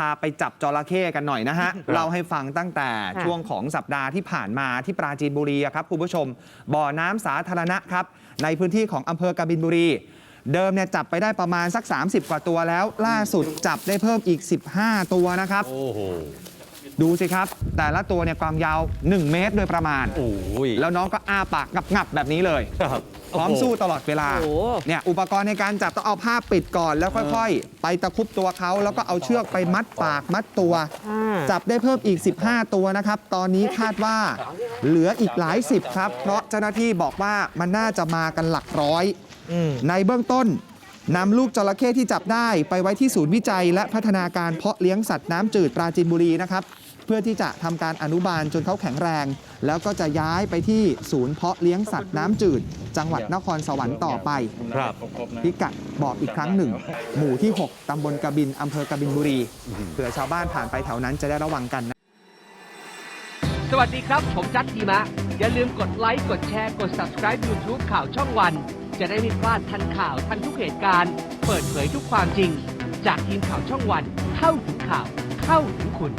พาไปจับจระเข้กันหน่อยนะฮะ เล่าให้ฟังตั้งแต่ค่ะช่วงของสัปดาห์ที่ผ่านมาที่ปราจีนบุรีอะครับคุณผู้ชม บ่อน้ำสาธารณะครับ ในพื้นที่ของอำเภอกบินบุรี เดิมเนี่ยจับไปได้ประมาณสัก 30 กว่าตัวแล้ว ล่าสุดจับได้เพิ่มอีก 15 ตัวนะครับโอ้โห ดูสิครับ แต่ละตัวเนี่ยความยาว 1 เมตรโดยประมาณ โอ้ยแล้วน้องก็อ้าปากงับๆแบบนี้เลย ครับพร้อมสู้ตลอดเวลา โอ้โห เนี่ยอุปกรณ์ในการจับต้องเอาผ้าปิดก่อน แล้วค่อยๆ ไปตะครุบตัวเขาแล้วก็เอาเชือกไปมัดปากมัดตัว อ่าจับได้เพิ่มอีก 15 ตัวนะครับ ตอนนี้คาดว่าเหลืออีกหลายสิบครับ เพราะเจ้าหน้าที่บอกว่ามันน่าจะมากันหลักร้อย อืม ในเบื้องต้นนำลูกจระเข้ที่จับได้ไปไว้ที่ศูนย์วิจัย และพัฒนาการเพาะเลี้ยงสัตว์น้ำจืดปราจีนบุรีนะครับ เพื่อที่จะทำการอนุบาลจนเขาแข็งแรง แล้วก็จะย้ายไปที่ศูนย์เพาะเลี้ยงสัตว์น้ำจืด จังหวัดนครสวรรค์ต่อไปครับพิกัดบอกอีกครั้งหนึ่ง หมู่ที่ 6ตำบลกบินอำเภอกบินบุรีเผื่อชาวบ้านผ่านไปแถวนั้นจะได้ระวังกันนะสวัสดีครับ ผมจัดทีมะ อย่าลืมกดไลค์กดแชร์กด subscribe YouTube ข่าวช่องวัน จะได้ไม่พลาดทันข่าวทันทุกเหตุการณ์ เปิดเผยทุกความจริง จากทีมข่าวช่องวัน เข้าถึงข่าว เข้าถึงคุณ